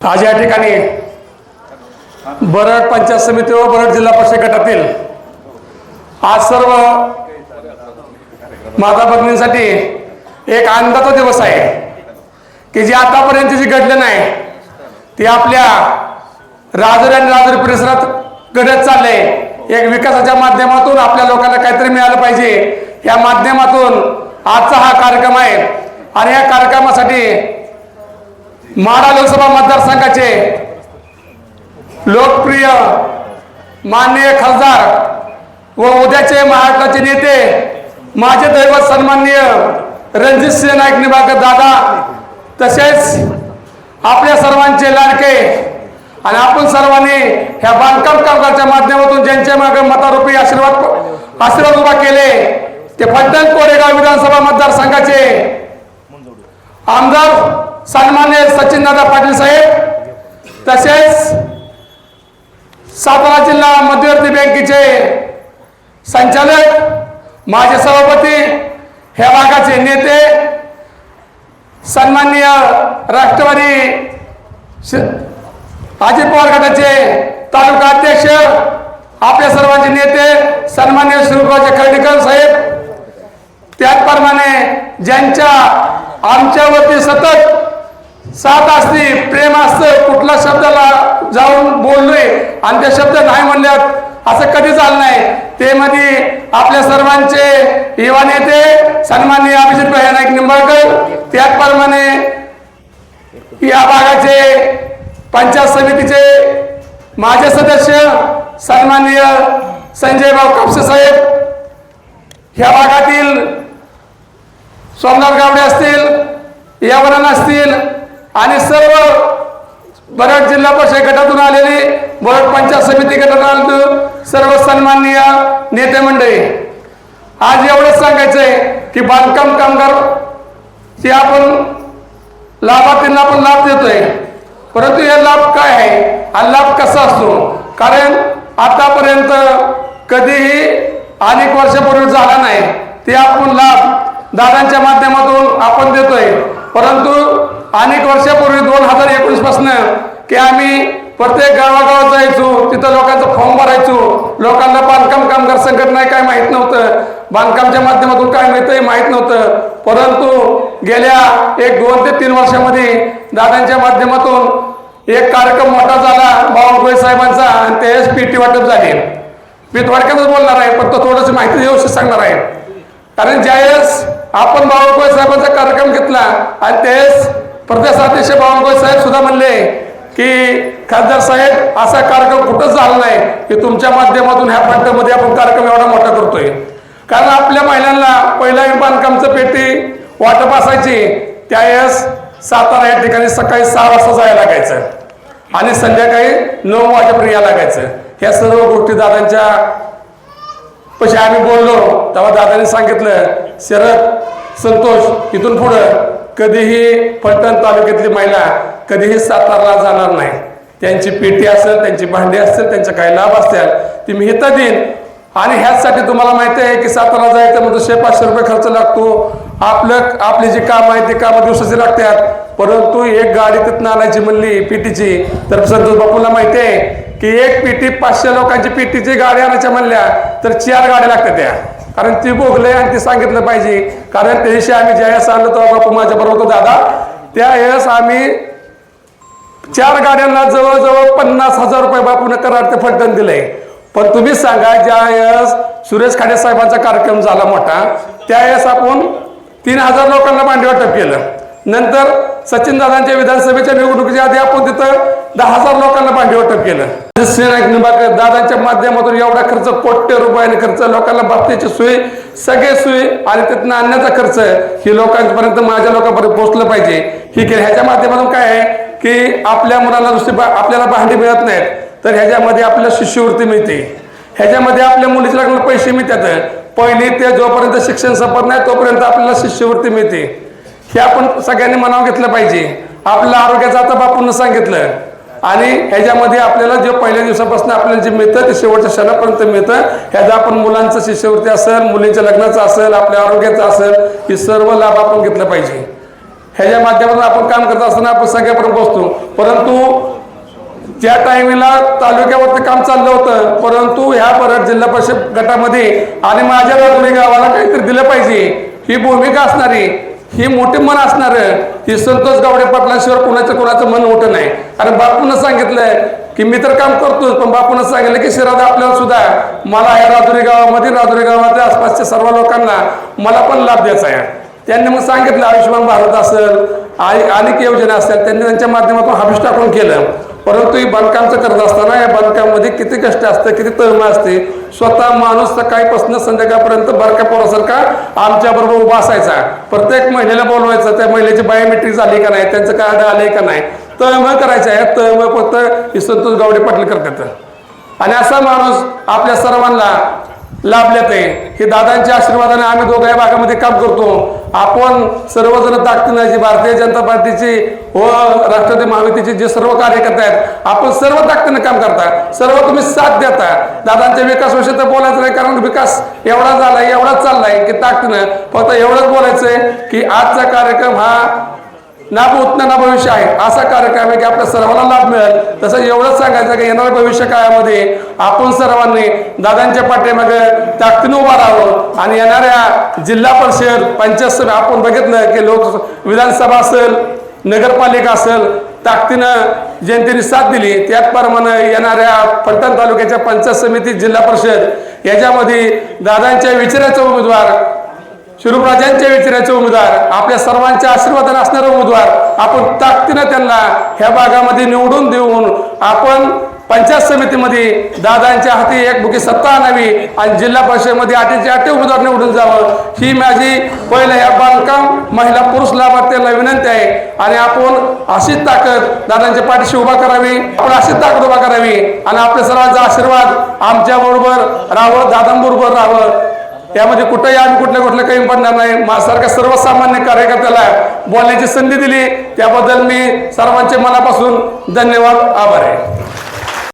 आज या ठिकाणी बरड पंचायत समिती व बरड जिल्हा परिषद गटातील आज सर्व माता भगिनींसाठी एक आनंदाचा दिवस आहे की जे आतापर्यंत जे घडलं नाही ते आपल्या राजुरी आणि राजुरी परिसरात घडत चाललंय. एक विकासाच्या माध्यमातून आपल्या लोकांना काहीतरी मिळालं पाहिजे. या माध्यमातून आजचा हा कार्यक्रम आहे. आणि या कार्यक्रमासाठी माडा लोकसभा मतदारसंघाचे लोकप्रिय माननीय खासदार व उद्याचे महाराष्ट्राचे नेते माझे दैवत सन्माननीय रणजित सिंह नाईक निंबाळकर दादा तसेच आपल्या सर्वांचे लाडके आणि आपण सर्वांनी ह्या बांधकाम कामगारच्या माध्यमातून ज्यांच्या मागे मतारूपी आशीर्वाद आशीर्वाद उभा केले ते फलटण कोरेगाव विधानसभा मतदारसंघाचे आमदार सन्मान्य सचिनदादा पाटील साहेब तसेच सातारा जिल्हा मध्यवर्ती बँकेचे संचालक माझे सभापती ह्या भागाचे नेते सन्माननीय राष्ट्रवादी अजित पवार गटाचे तालुका अध्यक्ष आपल्या सर्वांचे नेते सन्मान्य शिवराजे खर्डीकर साहेब त्याचप्रमाणे ज्यांच्या आमच्यावरती सतत साथ असते प्रेम असतं कुठल्या शब्दाला जाऊन बोललोय आणि त्या शब्द नाही म्हणल्यात असं कधी झालं नाही. ते मध्ये आपल्या सर्वांचे युवा नेते सन्माननीय अभिजित भाई नाईक निंबाळकर त्याचप्रमाणे या भागाचे पंचायत समितीचे माझे सदस्य सन्माननीय संजय भाऊ कापसे साहेब ह्या भागातील सोमनाथ गावडे असतील यावरण असतील आणि सर्व बरड जिल्हा परिषद गटातून आलेली बरड पंचायत समिती गटातून सर्व सन्माननीय नेते मंडळी आज एवढंच सांगायचंय की बांधकाम कामगार जे आपण लाभार्थींना आपण लाभ देतोय परंतु हे लाभ काय आहे? हा लाभ कसा असतो? कारण आतापर्यंत कधीही अनेक वर्षापूर्वी झाला नाही ते आपण लाभ दादांच्या माध्यमातून आपण देतोय परंतु अनेक वर्षापूर्वी दोन हजार एकोणीसपासून की आम्ही प्रत्येक गावागावात जायचो तिथं लोकांचा फॉर्म भरायचो. लोकांना बांधकाम कामगार संघटना काय माहीत नव्हतं. बांधकामच्या माध्यमातून काय मिळतंय माहीत नव्हतं. परंतु गेल्या एक दोन ते तीन वर्षामध्ये दादांच्या माध्यमातून एक कार्यक्रम मोठा झाला बावनकुळे साहेबांचा आणि त्यावेळेस पीटी वाटप झाली. मी थोडक्यातच बोलणार आहे फक्त थोडीशी थोडंसं माहिती व्यवस्थित सांगणार आहे. कारण ज्यावेळेस आपण बावनकुळे साहेबांचा कार्यक्रम घेतला आणि त्यावेळेस प्रदेशाध्यक्ष बावनकुळे साहेब सुद्धा म्हणले की खासदार साहेब असा कार्यक्रम कुठंच झाला नाही की तुमच्या माध्यमातून ह्या फंडमध्ये आपण कार्यक्रम एवढा मोठा करतोय. कारण आपल्या महिलांना पहिला बांधकामचं पेटी वाटप असायची. त्यावेळेस सातारा या ठिकाणी सकाळी सहा वाजता जायला लागायचं. आणि संध्याकाळी नऊ वाजेपर्यंत यायला लागायचं. ह्या सर्व गोष्टी दादांच्या पशी आम्ही बोललो. तेव्हा दादाने सांगितलं शरद संतोष इथून पुढं कधीही फलटण तालुक्यातली महिला कधीही सातारला जाणार नाही. त्यांची पेटी असेल त्यांची भांडी असेल त्यांचे काही लाभ असतील ती मी हिता देईन. आणि ह्याचसाठी तुम्हाला माहिती आहे की सातारा जायचं म्हणजे शे पाचशे रुपये खर्च लागतो. आपलं आपली जी काम आहे ती कामं दिवसाची लागतात. परंतु एक गाडी तिथनं आणायची म्हणली पेटीची तर संतोष बापूला माहिती आहे की एक पेटी पाचशे लोकांची पेटीची गाडी आणायच्या म्हणल्या तर चार गाड्या लागतात त्या. कारण ती भोगले आणि ती सांगितलं पाहिजे. कारण त्याशी आम्ही आम्ही ज्यावेळेस आलो तेव्हा बापू माझ्या बरोबर दादा. त्यावेळेस आम्ही चार गाड्यांना जवळजवळ पन्नास हजार रुपये बापून करार ते फलटण दिलंय पण तुम्ही सांगा ज्या वेळेस सुरेश खाडे साहेबांचा कार्यक्रम झाला मोठा त्यावेळेस आपण तीन हजार लोकांना भांडी वाटप केलं. नंतर सचिन दादांच्या विधानसभेच्या निवडणुकीच्या आधी आपण तिथं दहा हजार लोकांना भांडी वाटप केलं. श्रीनाईक निंबाळकर दादांच्या माध्यमातून एवढा खर्च कोट्य रुपयाने खर्च लोकांना बाबतीची सोय सगळे सोयी आणि तिथनं आणण्याचा खर्च ही लोकांपर्यंत माझ्या लोकांपर्यंत पोहोचलं पाहिजे. ही केलं ह्याच्या माध्यमातून काय आहे की आपल्या मुलांना दुसरी आपल्याला भांडी मिळत नाहीत तर ह्याच्यामध्ये आपल्याला शिष्यवृत्ती मिळते. ह्याच्यामध्ये आपल्या मुलीच्या लग्नाला पैसे मिळतात. पहिली ते जोपर्यंत शिक्षण संपत नाही तोपर्यंत आपल्याला शिष्यवृत्ती मिळते. हे आपण सगळ्यांनी मनावर घेतलं पाहिजे. आपल्या आरोग्याचं आता बापूंना सांगितलं. आणि ह्याच्यामध्ये आपल्याला जे पहिल्या दिवसापासून आपल्याला जे मिळतं ते शेवटच्या क्षणापर्यंत मिळतं. ह्याचा आपण मुलांचं शिष्यवृत्ती असेल मुलींच्या लग्नाचं असेल आपल्या आरोग्याचं असेल हे सर्व लाभ आपण घेतला पाहिजे. ह्याच्या माध्यमातून आपण काम करत असताना आपण सगळ्यापर्यंत पोहोचतो. परंतु त्या टायमिंगला तालुक्यावरती काम चाललं होतं. परंतु ह्या परत जिल्हा परिषद गटामध्ये आणि माझ्या गावाला काहीतरी दिलं पाहिजे. ही भूमिका असणारी. हे मोठे मन असणार हे संतोष गावडे पाटलांशिवाय कोणाचं कुणाचं मन मोठं नाही. कारण बापून सांगितलंय की मी तर काम करतोच पण बापून सांगितलं की शिरादा आपल्याला सुद्धा मला या राजुरी गावामध्ये राजुरी गावाच्या आसपासच्या सर्व लोकांना मला पण लाभ द्यायचा आहे. त्यांनी मग सांगितलं आयुष्यमान भारत असेल आणि अनेक योजना असतील त्यांनी त्यांच्या माध्यमातून हाफीस टाकून केलं. परंतु ही बांधकामचं करत असताना या बांधकाममध्ये किती कष्ट असतं किती तळमळ असते स्वतः माणूस सकाळीपासून संध्याकाळपर्यंत बारक्या पोरासारखा आमच्या बरोबर उभा असायचा. प्रत्येक महिलेला बोलवायचं त्या महिलेची बायोमेट्रिक झाली का नाही त्यांचं कार्ड आले का नाही तळमळ करायचं आहे. तळमळ फक्त संतोष गावडे पाटील करतात. आणि असा माणूस आपल्या सर्वांना लाभल्यात आहे. हे दादांच्या आशीर्वादाने आम्ही दोघा या भागामध्ये काम करतो. आपण सर्वजण ताकदीनं जी भारतीय जनता पार्टीची व राष्ट्रवादी महायुतीचे जे सर्व कार्यकर्ते आहेत आपण सर्व ताकदीनं काम करता सर्व तुम्ही साथ देता दादांच्या विकास विषयी तर बोलायचं नाही कारण विकास एवढा झालाय एवढाच चाललाय की ताकदीनं फक्त एवढंच बोलायचंय की आजचा कार्यक्रम हा ना भूत ना भविष्य आहे. असा कार्यक्रम आहे की आपल्या सर्वांना लाभ मिळेल. तसं एवढंच सांगायचं की येणाऱ्या भविष्य काळामध्ये आपण सर्वांनी दादांच्या पाठीमागे ताकदीनं उभा राहावं आणि येणाऱ्या जिल्हा परिषद पंचायत सभा आपण बघितलं की लोक विधानसभा असेल नगरपालिका असेल ताकदीनं जनतेने साथ दिली. त्याचप्रमाणे येणाऱ्या फलटण तालुक्याच्या पंचायत समिती जिल्हा परिषद याच्यामध्ये दादांच्या विचाराचा उमेदवार शिरूपराजांच्या विचाराचे उमेदवार आपल्या सर्वांच्या आशीर्वादाने असणारे उमेदवार आपण ताकदीनं त्यांना ह्या भागामध्ये निवडून देऊन आपण पंचायत समितीमध्ये दादांच्या हाती एक बुकी सत्ता आणावी आणि जिल्हा परिषदेमध्ये आठीचे आठे उमेदवार निवडून जावं. ही माझी पहिलं ह्या बांधकाम महिला पुरुष लाभार्थ्यांना विनंती आहे. आणि आपण अशीच ताकद दादांच्या पाठीशी उभा करावी आपण अशीच ताकद उभा करावी. आणि आपल्या सर्वांचा आशीर्वाद आमच्या बरोबर राहावं दादांबरोबर राहावं त्यामध्ये कुठेही आम्ही कुठल्या कुठल्या काही पडणार नाही. माझ्यासारख्या सर्वसामान्य कार्यकर्त्याला बोलण्याची संधी दिली. त्याबद्दल मी सर्वांचे मनापासून धन्यवाद आभार आहे.